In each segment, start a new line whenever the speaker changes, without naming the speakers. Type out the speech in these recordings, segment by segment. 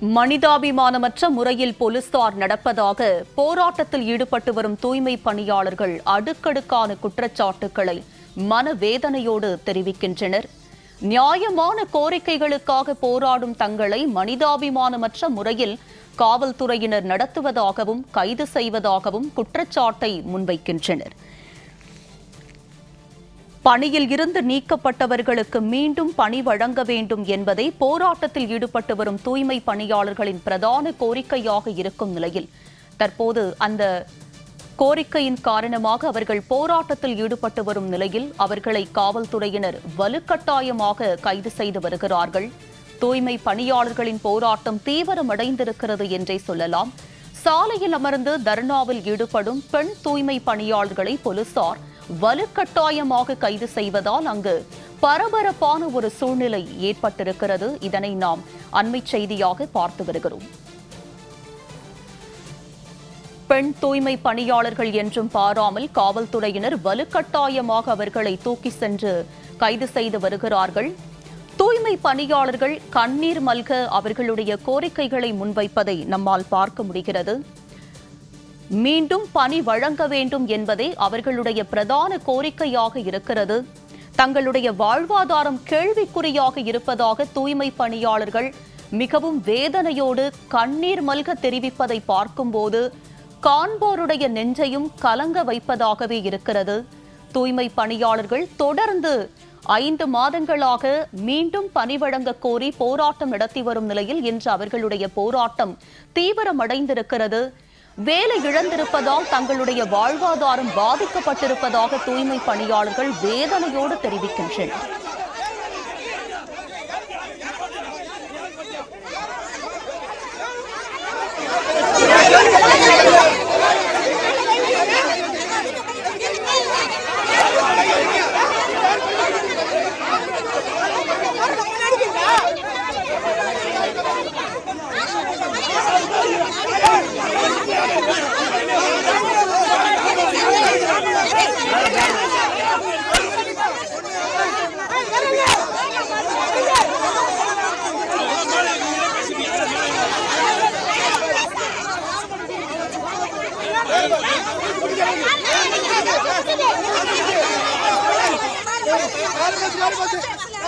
மனிதாபிமானமற்ற முறையில் போலீசார் நடப்பதாக போராட்டத்தில் ஈடுபட்டு வரும் தூய்மை பணியாளர்கள் அடுக்கடுக்கான குற்றச்சாட்டுக்களை மனவேதனையோடு தெரிவிக்கின்றனர். நியாயமான கோரிக்கைகளுக்காக போராடும் தங்களை மனிதாபிமானமற்ற முறையில் காவல்துறையினர் நடத்துவதாகவும் கைது செய்வதாகவும் குற்றச்சாட்டை முன்வைக்கின்றனர். பணியில் இருந்து நீக்கப்பட்டவர்களுக்கு மீண்டும் பணி வழங்க வேண்டும் என்பதை போராட்டத்தில் ஈடுபட்டு வரும் தூய்மை பணியாளர்களின் பிரதான கோரிக்கையாக இருக்கும் நிலையில். தற்போது அந்த கோரிக்கையின் காரணமாக அவர்கள் போராட்டத்தில் ஈடுபட்டு வரும் நிலையில் அவர்களை காவல்துறையினர் வலுக்கட்டாயமாக கைது செய்து வருகிறார்கள். தூய்மை பணியாளர்களின் போராட்டம் தீவிரமடைந்திருக்கிறது என்றே சொல்லலாம். சாலையில் அமர்ந்து தர்ணாவில் ஈடுபடும் பெண் தூய்மை பணியாளர்களை போலீசார் வலுக்கட்டாயமாக கைது செய்வதால் அங்கு பரபரப்பான ஒரு சூழ்நிலை ஏற்பட்டிருக்கிறது. இதனை நாம் அண்மை செய்தியாக பார்த்து வருகிறோம். பெண் தூய்மை பணியாளர்கள் என்றும் பாராமல் காவல்துறையினர் வலுக்கட்டாயமாக அவர்களை தூக்கி சென்று கைது செய்து வருகிறார்கள். தூய்மை பணியாளர்கள் கண்ணீர் மல்க அவர்களுடைய கோரிக்கைகளை முன்வைப்பதை நம்மால் பார்க்க முடிகிறது. மீண்டும் பணி வழங்க வேண்டும் என்பதே அவர்களுடைய பிரதான கோரிக்கையாக இருக்கிறது. தங்களுடைய வாழ்வாதாரம் கேள்விக்குறியாக இருப்பதாக தூய்மை பணியாளர்கள் மிகவும் வேதனையோடு கண்ணீர் மல்க தெரிவிப்பதை பார்க்கும்போது காண்போருடைய நெஞ்சையும் கலங்க வைப்பதாகவே இருக்கிறது. தூய்மை பணியாளர்கள் தொடர்ந்து ஐந்து மாதங்களாக மீண்டும் பணி வழங்க கோரி போராட்டம் நடத்தி வரும் நிலையில் இன்று அவர்களுடைய போராட்டம் தீவிரமடைந்திருக்கிறது. வேலை இழந்திருப்பதால் தங்களுடைய வாழ்வாதாரம் பாதிக்கப்பட்டிருப்பதாக தூய்மை பணியாளர்கள் வேதனையோடு தெரிவிக்கின்றனர்.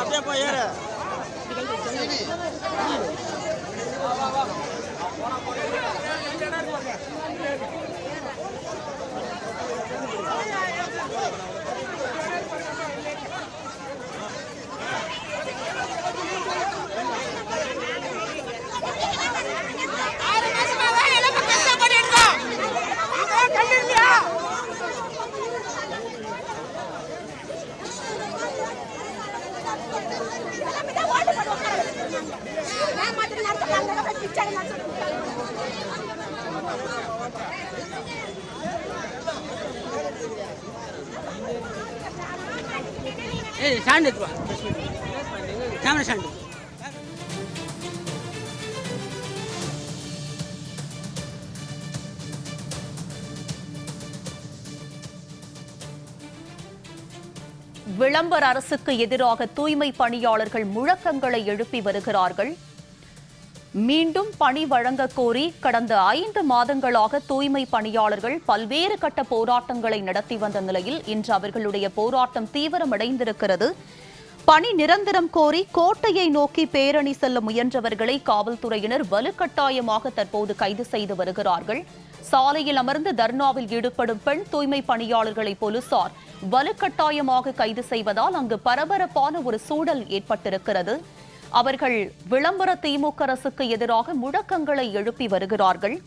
அப்படியே போய் ஏறு
ஆறு மாசமா தான் எல்லாம் கஷ்டப்பட்டு இருக்கோம் அதான் கண்ணு இல்லையா
ஏய் ஸ்டாண்ட் எடுத்துருவாங்க கேமரா ஸ்டாண்டு
விளம்பர அரசுக்கு எதிராக தூய்மை பணியாளர்கள் முழக்கங்களை எழுப்பி வருகிறார்கள். மீண்டும் பணி வழங்க கோரி கடந்த ஐந்து மாதங்களாக தூய்மை பணியாளர்கள் பல்வேறு கட்ட போராட்டங்களை நடத்தி வந்த நிலையில் இன்று அவர்களுடைய போராட்டம் தீவிரமடைந்திருக்கிறது. பணி நிரந்தரம் கோரி கோட்டையை நோக்கி பேரணி செல்ல முயன்றவர்களை காவல்துறையினர் வலுக்கட்டாயமாக தற்போது கைது செய்து வருகிறார்கள். சாலையில் அமர்ந்து தர்ணாவில் ஈடுபடும் பெண் தூய்மை பணியாளர்களை போலீசார் வலுக்கட்டாயமாக கைது செய்வதால் அங்கு பரபரப்பான ஒரு சூழல் ஏற்பட்டிருக்கிறது. அவர்கள் விளம்பர திமுக அரசுக்கு எதிராக முழக்கங்களை எழுப்பி வருகிறார்கள்.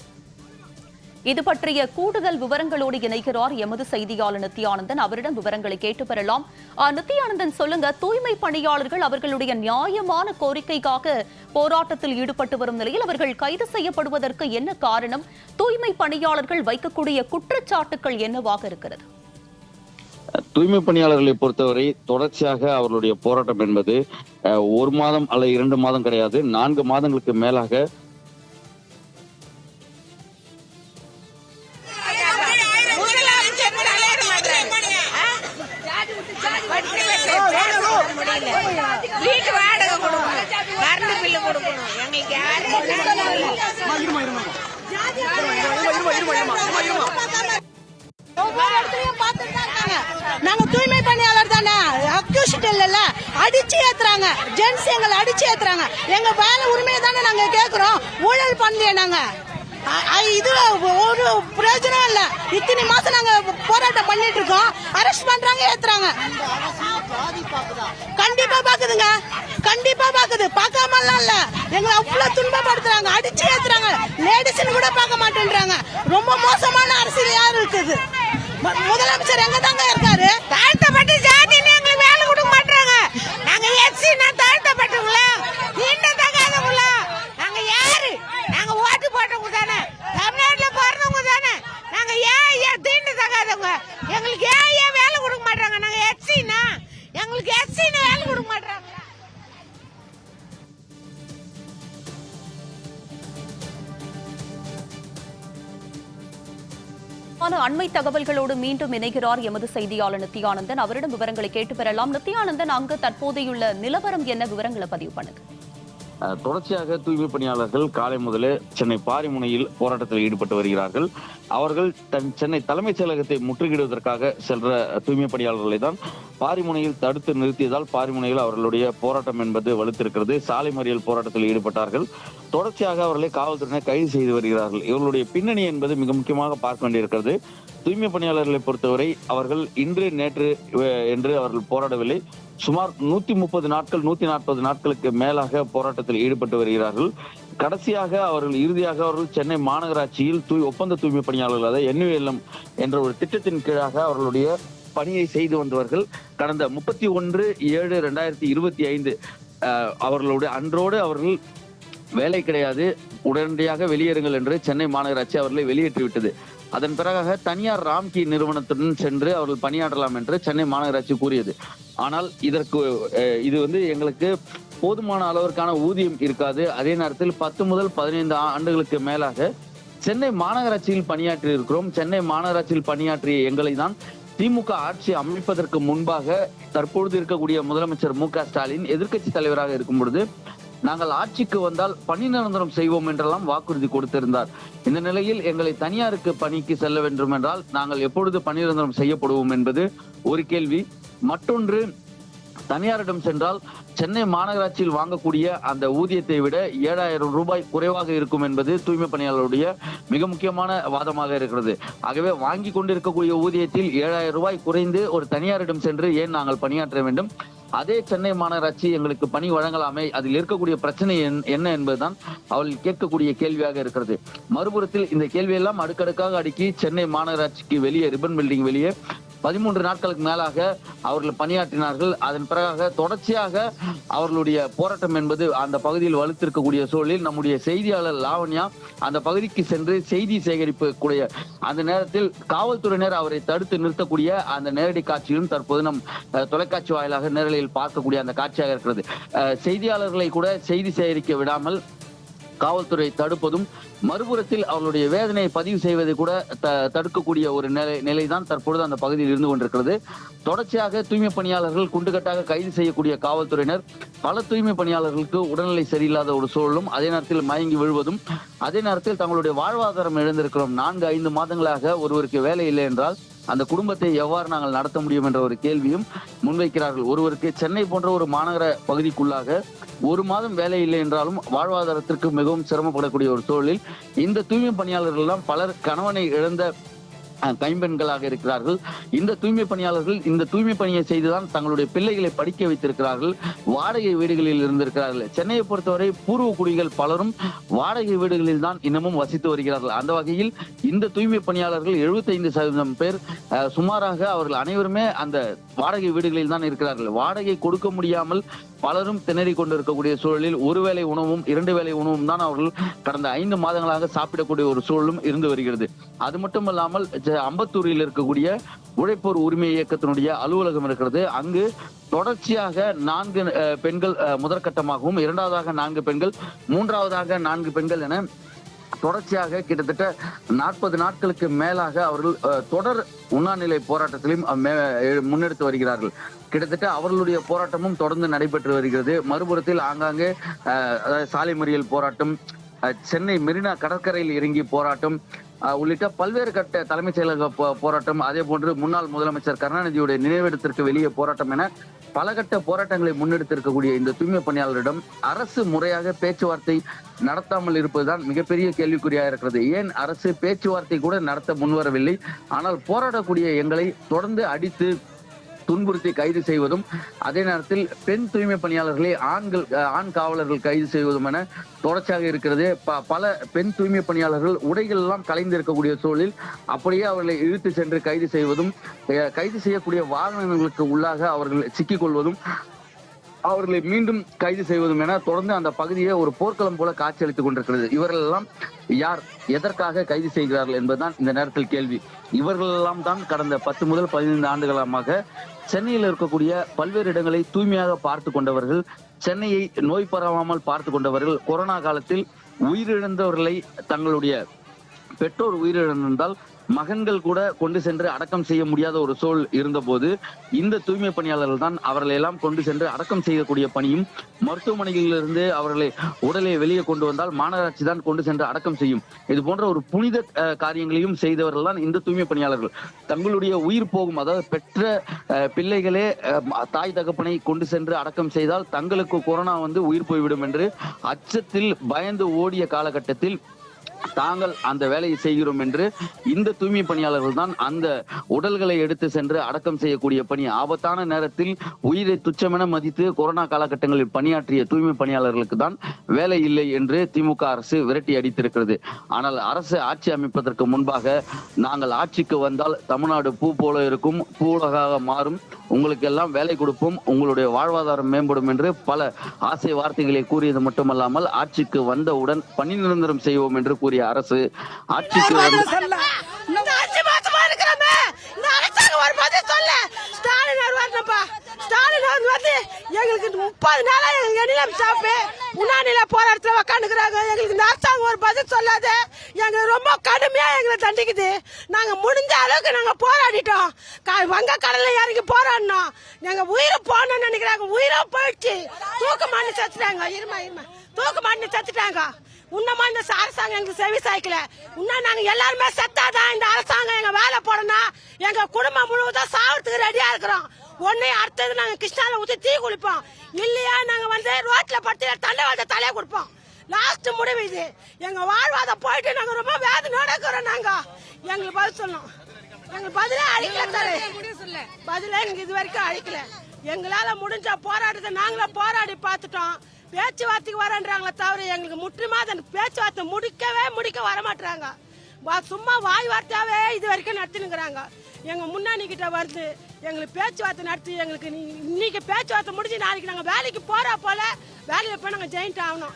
இது பற்றிய கூடுதல் விவரங்களோடு இணைகிறார் எமது செய்தியாளர் நித்யானந்தன். அவரிடம் விவரங்களை கேட்டு பெறலாம். ஆ, நித்யானந்தன் சொல்லுங்க. தூய்மை பணியாளர்கள் அவர்களுடைய நியாயமான கோரிக்கைக்காக போராட்டத்தில் ஈடுபட்டு வரும் நிலையில் அவர்கள் கைது செய்யப்படுவதற்கு என்ன காரணம்? தூய்மை பணியாளர்கள் வைக்கக்கூடிய குற்றச்சாட்டுகள் என்னவாக இருக்கிறது?
தூய்மை பணியாளர்களை பொறுத்தவரை தொடர்ச்சியாக அவர்களுடைய போராட்டம் என்பது ஒரு மாதம் அல்லது இரண்டு மாதம் கிடையாது நான்கு மாதங்களுக்கு மேலாக
முதலமைச்சர் முடியல.
நாங்க தூய்மை பணியாளர் தானே. அக்யூஸ்ட் இல்லைல்ல. அடிச்சு ஏத்துறாங்க. ஜென்ஸ் எங்களை அடிச்சு ஏத்துறாங்க. எங்க வேலை உரிமையை தானே நாங்க கேக்குறோம். ஊழல் பண்ணலையே நாங்க. இது ஒரு பிரயோஜனம் இல்ல. இத்தனை மாசம் நாங்க போராட்டம் பண்ணிட்டு இருக்கோம். அரெஸ்ட் பண்றாங்க ஏத்துறாங்க. கண்டிப்பா பாக்குதுங்க. கண்டிப்பா பாக்குது. பார்க்காமலாம் இல்ல. எங்களை அவ்வளவு துன்பப்படுத்துறாங்க. அடிச்சு ஏத்துறாங்க. லேடிஸ்னு கூட பார்க்க மாட்டேன்றாங்க. ரொம்ப மோசமான அரசியல் யார் இருக்குது? முதலமைச்சர் எங்க தாங்க இருக்காரு?
தாழ்த்தப்பட்ட ஜாதின்னு எங்களுக்கு வேலை கொடுக்க மாட்டாங்க நாங்க எஸ்சினா தாழ்த்தப்பட்டவங்களா? தீண்டத்தகாதவங்களா நாங்க யாரு? நாங்க ஓட்டு போட்டவங்க தானே. தமிழ்நாட்டுல பிறந்தவங்க தானே. நாங்க ஏன் ஏன் தீண்டத்தகாதவங்க எங்களுக்கு ஏன் ஏன் வேலை கொடுக்க மாட்டாங்க நாங்க எஸ்சினா? எங்களுக்கு எஸ்சினா வேலை கொடுக்க மாட்டாங்க
ஆன அண்மை தகவல்களோடு மீண்டும் இணைகிறார் எமது செய்தியாளர் நித்யானந்தன் அவரிடம் விவரங்களை கேட்டு பெறலாம். நித்யானந்தன் அங்கு தற்போதையுள்ள நிலவரம் என்ன? விவரங்களை பதிவு பண்ணுங்க.
தொடர்ச்சியாக தூய்மை பணியாளர்கள் காலை முதலே சென்னை பாரிமுனையில் போராட்டத்தில் ஈடுபட்டு வருகிறார்கள். அவர்கள் தன் சென்னை தலைமைச் செயலகத்தை முற்றுகையிடுவதற்காக சென்ற தூய்மை பணியாளர்களை தான் பாரிமுனையில் தடுத்து நிறுத்தியதால் பாரிமுனையில் அவர்களுடைய போராட்டம் என்பது வலுத்திருக்கிறது. சாலை மறியல் போராட்டத்தில் ஈடுபட்டார்கள். தொடர்ச்சியாக அவர்களை காவல்துறையினர் கைது செய்து வருகிறார்கள். இவர்களுடைய பின்னணி என்பது மிக முக்கியமாக பார்க்க வேண்டியிருக்கிறது. தூய்மை பணியாளர்களை பொறுத்தவரை அவர்கள் இன்று நேற்று என்று அவர்கள் போராடவில்லை. சுமார் நூத்தி முப்பது நாட்கள் நூத்தி நாற்பது நாட்களுக்கு மேலாக போராட்டத்தில் ஈடுபட்டு வருகிறார்கள். கடைசியாக அவர்கள் இறுதியாக அவர்கள் சென்னை மாநகராட்சியில் தூய் ஒப்பந்த தூய்மை பணியாளர்கள் அதாவது என்யூஎல்எம் என்ற ஒரு திட்டத்தின் கீழாக அவர்களுடைய பணியை செய்து வந்தவர்கள். கடந்த முப்பத்தி ஒன்று ஏழு ரெண்டாயிரத்தி இருபத்தி ஐந்து அவர்களுடைய அன்றோடு அவர்கள் வேலை கிடையாது. உடனடியாக வெளியேறுங்கள் என்று சென்னை மாநகராட்சி அவர்களை வெளியேற்றிவிட்டது. அதன் பிறகாக தனியார் ராம்கி நிறுவனத்துடன் சென்று அவர்கள் பணியாற்றலாம் என்று சென்னை மாநகராட்சி கூறியது. ஆனால் இதற்கு இது வந்து எங்களுக்கு போதுமான அளவிற்கான ஊதியம் இருக்காது. அதே நேரத்தில் பத்து முதல் பதினைந்து ஆண்டுகளுக்கு மேலாக சென்னை மாநகராட்சியில் பணியாற்றி இருக்கிறோம் சென்னை மாநகராட்சியில் பணியாற்றிய எங்களை தான் திமுக ஆட்சி அமைப்பதற்கு முன்பாக தற்பொழுது இருக்கக்கூடிய முதலமைச்சர் மு க ஸ்டாலின் எதிர்க்கட்சி தலைவராக இருக்கும் பொழுது நாங்கள் ஆட்சிக்கு வந்தால் பணி நிரந்தரம் செய்வோம் என்றெல்லாம் வாக்குறுதி கொடுத்திருந்தார். இந்த நிலையில் எங்களை தனியாருக்கு பணிக்கு செல்ல வேண்டும் என்றால் நாங்கள் எப்பொழுது பணி நிரந்தரம் செய்யப்படுவோம் என்பது ஒரு கேள்வி. மற்றொன்று தனியாரிடம் சென்றால் சென்னை மாநகராட்சியில் வாங்கக்கூடிய அந்த ஊதியத்தை விட ஏழாயிரம் ரூபாய் குறைவாக இருக்கும் என்பது தூய்மை பணியாளருடைய மிக முக்கியமான வாதமாக இருக்கிறது. ஆகவே வாங்கி கொண்டிருக்கக்கூடிய ஊதியத்தில் ஏழாயிரம் ரூபாய் குறைந்து ஒரு தனியாரிடம் சென்று ஏன் நாங்கள் பணியாற்ற வேண்டும்? அதே சென்னை மாநகராட்சி எங்களுக்கு பணி வழங்கலாமே. அதில் இருக்கக்கூடிய பிரச்சனை என்- என்ன என்பதுதான் அவள் கேட்கக்கூடிய கேள்வியாக இருக்கிறது. மறுபுறத்தில் இந்த கேள்வியெல்லாம் அடுக்கடுக்காக அடுக்கி சென்னை மாநகராட்சிக்கு வெளியே ரிப்பன் பில்டிங் வெளியே பதிமூன்று நாட்களுக்கு மேலாக அவர்கள் பணியாற்றினார்கள். அதன் பிறகாக தொடர்ச்சியாக அவர்களுடைய போராட்டம் என்பது அந்த பகுதியில் வலுத்திருக்கக்கூடிய சூழலில் நம்முடைய செய்தியாளர் லாவண்யா அந்த பகுதிக்கு சென்று செய்தி சேகரிப்பு கூடிய அந்த நேரத்தில் காவல்துறையினர் அவரை தடுத்து நிறுத்தக்கூடிய அந்த நேரடி காட்சியும் தற்போது நம் தொலைக்காட்சி வாயிலாக நேரலையில் பார்க்கக்கூடிய அந்த காட்சியாக இருக்கிறது. செய்தியாளர்களை கூட செய்தி சேகரிக்க விடாமல் காவல்துறை தடுப்பதும் மறுபுறத்தில் அவர்களுடைய வேதனையை பதிவு செய்வதை கூட த- தடுக்கக்கூடிய ஒரு நிலை நிலைதான் தற்பொழுது அந்த பகுதியில் இருந்து கொண்டிருக்கிறது. தொடர்ச்சியாக தூய்மை பணியாளர்கள் குண்டுகட்டாக கைது செய்யக்கூடிய காவல்துறையினர் பல தூய்மை பணியாளர்களுக்கு உடல்நிலை சரியில்லாத ஒரு சூழலும் அதே நேரத்தில் மயங்கி விழுவதும் அதே நேரத்தில் தங்களுடைய வாழ்வாதாரம் இழந்திருக்கிறோம். நான்கு ஐந்து மாதங்களாக ஒருவருக்கு வேலை இல்லை என்றால் அந்த குடும்பத்தை எவ்வாறு நாங்கள் நடத்த முடியும் என்ற ஒரு கேள்வியும் முன்வைக்கிறார்கள். ஒருவருக்கு சென்னை போன்ற ஒரு மாநகர பகுதிக்குள்ளாக ஒரு மாதம் வேலை இல்லை என்றாலும் வாழ்வாதாரத்திற்கு மிகவும் சிரமப்படக்கூடிய ஒரு சூழலில் இந்த தூய்மை பணியாளர்கள் எல்லாம் பலர் கணவனை இழந்த கைம்பெண்களாக இருக்கிறார்கள். இந்த தூய்மை பணியாளர்கள் இந்த தூய்மை பணியை செய்துதான் தங்களுடைய பிள்ளைகளை படிக்க வைத்திருக்கிறார்கள். வாடகை வீடுகளில் இருந்திருக்கிறார்கள். சென்னையை பொறுத்தவரை பூர்வ குடிகள் பலரும் வாடகை வீடுகளில் தான் இன்னமும் வசித்து வருகிறார்கள். அந்த வகையில் இந்த தூய்மை பணியாளர்கள் 75% சதவீதம் பேர் அஹ், சுமாராக அவர்கள் அனைவருமே அந்த வாடகை வீடுகளில் தான் இருக்கிறார்கள். வாடகை கொடுக்க முடியாமல் பலரும் திணறி கொண்டிருக்கக்கூடிய சூழலில் ஒருவேளை உணவும் இரண்டு வேளை உணவும் தான் அவர்கள் கடந்த ஐந்து மாதங்களாக சாப்பிடக்கூடிய ஒரு சூழலும் இருந்து வருகிறது. அது மட்டுமல்லாமல் இல்லாமல் அம்பத்தூரில் இருக்கக்கூடிய உழைப்போர் உரிமை இயக்கத்தினுடைய அலுவலகம் இருக்கிறது. அங்கு தொடர்ச்சியாக நான்கு பெண்கள் முதற்கட்டமாகவும் இரண்டாவதாக நான்கு பெண்கள் மூன்றாவதாக நான்கு பெண்கள் என தொடர்ச்சியாக கிட்டத்தட்ட நாற்பது நாட்களுக்கு மேலாக அவர்கள் தொடர் உண்ணாநிலை போராட்டத்திலும் முன்னெடுத்து வருகிறார்கள். கிட்டத்தட்ட அவர்களுடைய போராட்டமும் தொடர்ந்து நடைபெற்று வருகிறது. மறுபுறத்தில் ஆங்காங்கே அதாவது சாலை மறியல் போராட்டம் சென்னை மெரினா கடற்கரையில் இறங்கி போராட்டம் உள்ளிட்ட பல்வேறு கட்ட தலைமைச் செயலக போராட்டம் அதே போன்று முன்னாள் முதலமைச்சர் கருணாநிதியுடைய நினைவிடத்திற்கு வெளியே போராட்டம் என பல கட்ட போராட்டங்களை முன்னெடுத்திருக்கக்கூடிய இந்த தூய்மை பணியாளரிடம் அரசு முறையாக பேச்சுவார்த்தை நடத்தாமல் இருப்பதுதான் மிகப்பெரிய கேள்விக்குறியாக இருக்கிறது. ஏன் அரசு பேச்சுவார்த்தை கூட நடத்த முன்வரவில்லை? ஆனால் போராடக்கூடிய எங்களை தொடர்ந்து அடித்து துன்புறுத்தி கைது செய்வதும் அதே நேரத்தில் பெண் தூய்மை பணியாளர்களை ஆண்கள் ஆண் காவலர்கள் கைது செய்வதும் என தொடர்ச்சியாக இருக்கிறது. ப- பல பெண் தூய்மை பணியாளர்கள் உடைகள் எல்லாம் கலைந்திருக்கக்கூடிய சூழலில் அப்படியே அவர்களை இழுத்து சென்று கைது செய்வதும் கைது செய்யக்கூடிய வாகனங்களுக்கு உள்ளாக அவர்கள் சிக்கிக் கொள்வதும் அவர்களை மீண்டும் கைது செய்வதும் என தொடர்ந்து அந்த பகுதியை ஒரு போர்க்களம் போல காட்சியளித்துக் கொண்டிருக்கிறது. இவர்கள் எல்லாம் யார்? எதற்காக கைது செய்கிறார்கள் என்பதுதான் இந்த நேரத்தில் கேள்வி. இவர்கள் எல்லாம் தான் கடந்த பத்து முதல் பதினைந்து ஆண்டுகளமாக சென்னையில் இருக்கக்கூடிய பல்வேறு இடங்களை தூய்மையாக பார்த்து கொண்டவர்கள் சென்னையை நோய் பரவாமல் பார்த்து கொண்டவர்கள் கொரோனா காலத்தில் உயிரிழந்தவர்களை தங்களுடைய பெற்றோர் உயிரிழந்திருந்தால் மகன்கள் கூட கொண்டு சென்று அடக்கம் செய்ய முடியாத ஒரு சூழல் இருந்தபோது இந்த தூய்மை பணியாளர்கள் தான் அவர்களை எல்லாம் கொண்டு சென்று அடக்கம் செய்யக்கூடிய பணியும் மருத்துவமனைகளிலிருந்து அவர்களை உடலை வெளியே கொண்டு வந்தால் மாநகராட்சி தான் கொண்டு சென்று அடக்கம் செய்யும். இது போன்ற ஒரு புனித காரியங்களையும் செய்தவர்கள் தான் இந்த தூய்மை பணியாளர்கள். தங்களுடைய உயிர் போகும் அதாவது பெற்ற பிள்ளைகளே தாய் தகப்பனை கொண்டு சென்று அடக்கம் செய்தால் தங்களுக்கு கொரோனா வந்து உயிர் போய்விடும் என்று அச்சத்தில் பயந்து ஓடிய காலகட்டத்தில் தாங்கள் அந்த வேலையை செய்கிறோம் என்று இந்த தூய்மை பணியாளர்கள் தான் அந்த உடல்களை எடுத்து சென்று அடக்கம் செய்யக்கூடிய பணி. ஆபத்தான நேரத்தில் உயிரை துச்சமென மதித்து கொரோனா காலகட்டங்களில் பணியாற்றிய தூய்மை பணியாளர்களுக்கு தான் வேலை இல்லை என்று திமுக அரசு விரட்டி அடித்திருக்கிறது. ஆனால் அரசு ஆட்சி அமைப்பதற்கு முன்பாக நாங்கள் ஆட்சிக்கு வந்தால் தமிழ்நாடு பூ போல இருக்கும் பூலகாக மாறும் உங்களுக்கு எல்லாம் வேலை கொடுப்போம் உங்களுடைய வாழ்வாதாரம் மேம்படும் என்று பல ஆசை வார்த்தைகளை கூறியது மட்டுமல்லாமல் ஆட்சிக்கு வந்தவுடன் பணி நிரந்தரம் செய்வோம் என்று கூறிய அரசு ஆட்சிக்கு வந்து
இந்த வந்து எங்களுக்கு இந்த முப்பது நாளா எங்களுக்கு எண்ணில சாப்பிட்டு உண்ணாநில போராட்டத்தில் உக்காந்துக்கிறாங்க. எங்களுக்கு இந்த அரசாங்கம் ஒரு பதில் சொல்லாத. எங்களுக்கு ரொம்ப கடுமையா எங்களை தண்டிக்குது. நாங்க முடிஞ்ச அளவுக்கு நாங்க போராடிட்டோம். வங்க கடல்ல இறங்கி போராடினோம். எங்க உயிரை போகணும்னு நினைக்கிறாங்க. உயிரை போயிடுச்சு. தூக்க மாட்டி சத்துட்டாங்க. இருமா இருமா. தூக்க மாட்டி செத்துட்டாங்க. உன்னமா இந்த அரசாங்கம் எங்களுக்கு செவி சாய்க்கல. இன்னும் நாங்க எல்லாருமே செத்தாதான் இந்த அரசாங்கம் எங்க வேலை போடணும். எங்க குடும்பம் முழுவதும் சாவறதுக்கு ரெடியா இருக்கிறோம். ஒன்னே அடுத்தது நாங்க கிருஷ்ணால ஊத்தி தீ குளிப்போம். இல்லையா நாங்க வந்து ரோட்ல படுத்து தண்டவாளத்தை தலையை கொடுப்போம். லாஸ்ட் முடிவு இது. எங்க வாழ்வாதம் போயிட்டு நாங்க ரொம்ப வேதனையோட இருக்கிறோம் நாங்க. எங்களுக்கு பதில் சொல்லணும். எங்களுக்கு பதிலே அழிக்கல தரு பதில எங்களுக்கு இது வரைக்கும் அழிக்கல. எங்களால முடிஞ்ச போராட்டத்தை நாங்களும் போராடி பார்த்துட்டோம். பேச்சுவார்த்தைக்கு வரன்றாங்களே தவிர எங்களுக்கு முற்றுமா அந்த பேச்சுவார்த்தை முடிக்கவே முடிக்க வரமாட்டாங்க சும்மா வாய் வார்த்தையாவே இது வரைக்கும் நடத்தினுங்கிறாங்க எங்கள் முன்னாடி கிட்ட வருது எங்களுக்கு பேச்சுவார்த்தை நடத்தி எங்களுக்கு இன்னைக்கு பேச்சுவார்த்தை முடிஞ்சு நாளைக்கு நாங்கள் வேலைக்கு போகிற போல வேலையில் போய் நாங்கள் ஜெயிண்ட் ஆகணும்.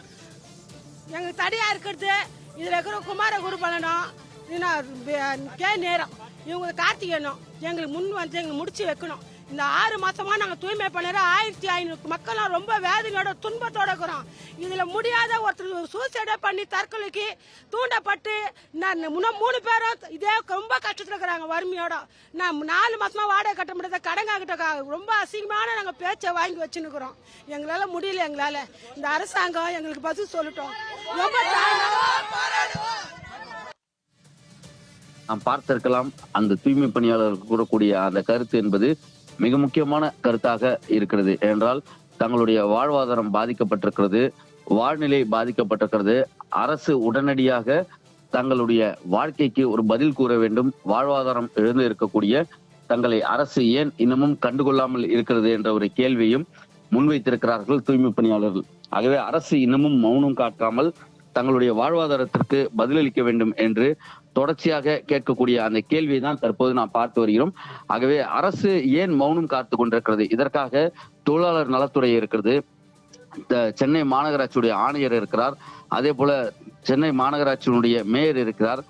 எங்களுக்கு தடையாக இருக்கிறது இதில் இருக்கிற குமார குருபலனும் இன்னும் கே நேரம் இவங்க கார்த்திகேயனும் எங்களுக்கு முன் வந்து எங்களுக்கு முடிச்சு வைக்கணும். இந்த ஆறு மாசமா நாங்க தூய்மை பண்ணுற ஆயிரத்தி ஐநூறு மக்கள்லாம் ரொம்ப வேதனையோட துன்பத்தோட இருக்கிறோம். இதுல முடியாத ஒருத்தர் சூசைடே பண்ணி தற்கொலைக்கு தூண்டப்பட்டு நான் இன்னும் மூணு பேரும் இதே ரொம்ப கஷ்டத்துல இருக்கிறாங்க வறுமையோட. நான் நாலு மாசமா வாடகை கட்ட முடியாத கடங்காகிட்ட ரொம்ப அசிங்கமான நாங்க பேச்சை வாங்கி வச்சுன்னுக்குறோம் எங்களால முடியல எங்களால. இந்த அரசாங்கம் எங்களுக்கு பதில் சொல்லட்டும். ரொம்ப
நாம் பார்த்திருக்கலாம் அந்த தூய்மை பணியாளர்கள் கூறக்கூடிய அந்த கருத்து என்பது மிக முக்கியமான கருத்தாக இருக்கிறது. என்றால் தங்களுடைய வாழ்வாதாரம் பாதிக்கப்பட்டிருக்கிறது வாழ்நிலை பாதிக்கப்பட்டிருக்கிறது. அரசு உடனடியாக தங்களுடைய வாழ்க்கைக்கு ஒரு பதில் கூற வேண்டும். வாழ்வாதாரம் எழுந்து இருக்கக்கூடிய தங்களை அரசு ஏன் இன்னமும் கண்டுகொள்ளாமல் இருக்கிறது என்ற ஒரு கேள்வியும் முன்வைத்திருக்கிறார்கள் தூய்மை பணியாளர்கள். ஆகவே அரசு இன்னமும் மௌனம் காக்காமல் தங்களுடைய வாழ்வாதாரத்திற்கு பதிலளிக்க வேண்டும் என்று தொடர்ச்சியாக கேட்கக்கூடிய அந்த கேள்வியை தான் தற்போது நாம் பார்த்து வருகிறோம். ஆகவே அரசு ஏன் மௌனம் காத்து கொண்டிருக்கிறது? இதற்காக தொழிலாளர் நலத்துறை இருக்கிறது. சென்னை மாநகராட்சியுடைய ஆணையர் இருக்கிறார். அதே போல சென்னை மாநகராட்சியினுடைய மேயர் இருக்கிறார்.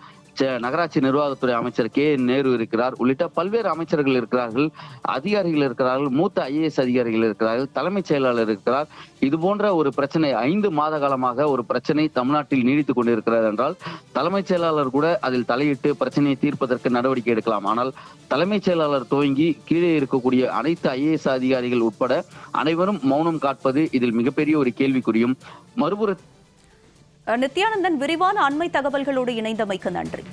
நகராட்சி நிர்வாகத்துறை அமைச்சர் கே. நேரு இருக்கிறார். உள்ளிட்ட பல்வேறு அமைச்சர்கள் இருக்கிறார்கள். அதிகாரிகள் இருக்கிறார்கள். மூத்த ஐஏஎஸ் அதிகாரிகள் இருக்கிறார்கள். தலைமைச் செயலாளர் இருக்கிறார். இது போன்ற ஒரு பிரச்சனை ஐந்து மாத காலமாக ஒரு பிரச்சனை தமிழ்நாட்டில் நீடித்துக் கொண்டிருக்கிறது என்றால் தலைமைச் செயலாளர் கூட அதில் தலையிட்டு பிரச்சனையை தீர்ப்பதற்கு நடவடிக்கை எடுக்கலாம். ஆனால் தலைமைச் செயலாளர் துவங்கி கீழே இருக்கக்கூடிய அனைத்து ஐஏஎஸ் அதிகாரிகள் உட்பட அனைவரும் மௌனம் காட்பது இதில் மிகப்பெரிய ஒரு கேள்விக்குறியும். மறுபுற
நித்யானந்தன் விரிவான அண்மை தகவல்களோடு இணைந்தமைக்கு நன்றி.